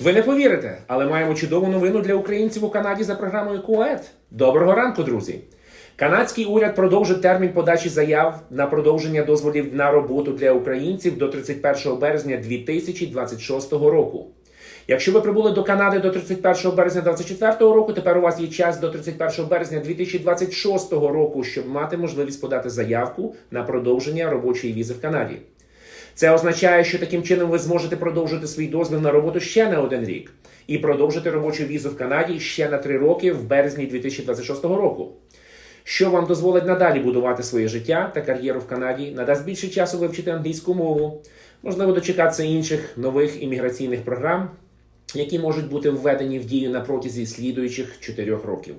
Ви не повірите, але маємо чудову новину для українців у Канаді за програмою КУЕТ. Доброго ранку, друзі! Канадський уряд продовжить термін подачі заяв на продовження дозволів на роботу для українців до 31 березня 2026 року. Якщо ви прибули до Канади до 31 березня 2024 року, тепер у вас є час до 31 березня 2026 року, щоб мати можливість подати заявку на продовження робочої візи в Канаді. Це означає, що таким чином ви зможете продовжити свій дозвіл на роботу ще на один рік і продовжити робочу візу в Канаді ще на три роки в березні 2026 року. Що вам дозволить надалі будувати своє життя та кар'єру в Канаді, надасть більше часу вивчити англійську мову, можливо, дочекатися інших нових імміграційних програм, які можуть бути введені в дію на протязі слідуючих 4 років.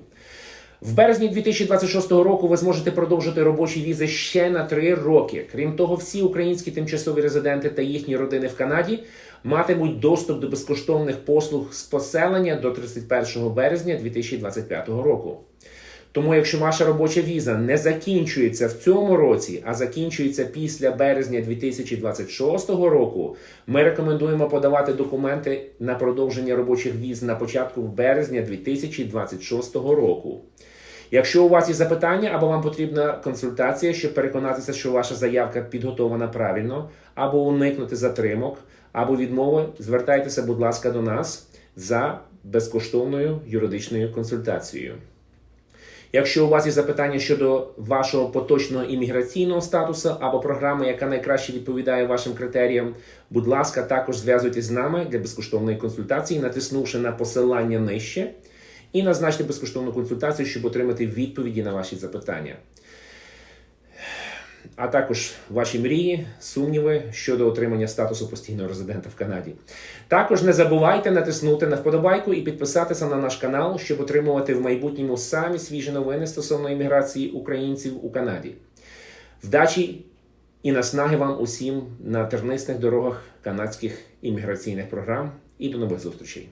В березні 2026 року ви зможете продовжити робочі візи ще на три роки. Крім того, всі українські тимчасові резиденти та їхні родини в Канаді матимуть доступ до безкоштовних послуг з поселення до 31 березня 2025 року. Тому, якщо ваша робоча віза не закінчується в цьому році, а закінчується після березня 2026 року, ми рекомендуємо подавати документи на продовження робочих віз на початку березня 2026 року. Якщо у вас є запитання або вам потрібна консультація, щоб переконатися, що ваша заявка підготована правильно, або уникнути затримок, або відмови, звертайтеся, будь ласка, до нас за безкоштовною юридичною консультацією. Якщо у вас є запитання щодо вашого поточного імміграційного статусу або програми, яка найкраще відповідає вашим критеріям, будь ласка, також зв'язуйтесь з нами для безкоштовної консультації, натиснувши на посилання нижче, і назначте безкоштовну консультацію, щоб отримати відповіді на ваші запитання. А також ваші мрії, сумніви щодо отримання статусу постійного резидента в Канаді. Також не забувайте натиснути на вподобайку і підписатися на наш канал, щоб отримувати в майбутньому самі свіжі новини стосовно імміграції українців у Канаді. Вдачі і наснаги вам усім на тернистих дорогах канадських імміграційних програм. І до нових зустрічей!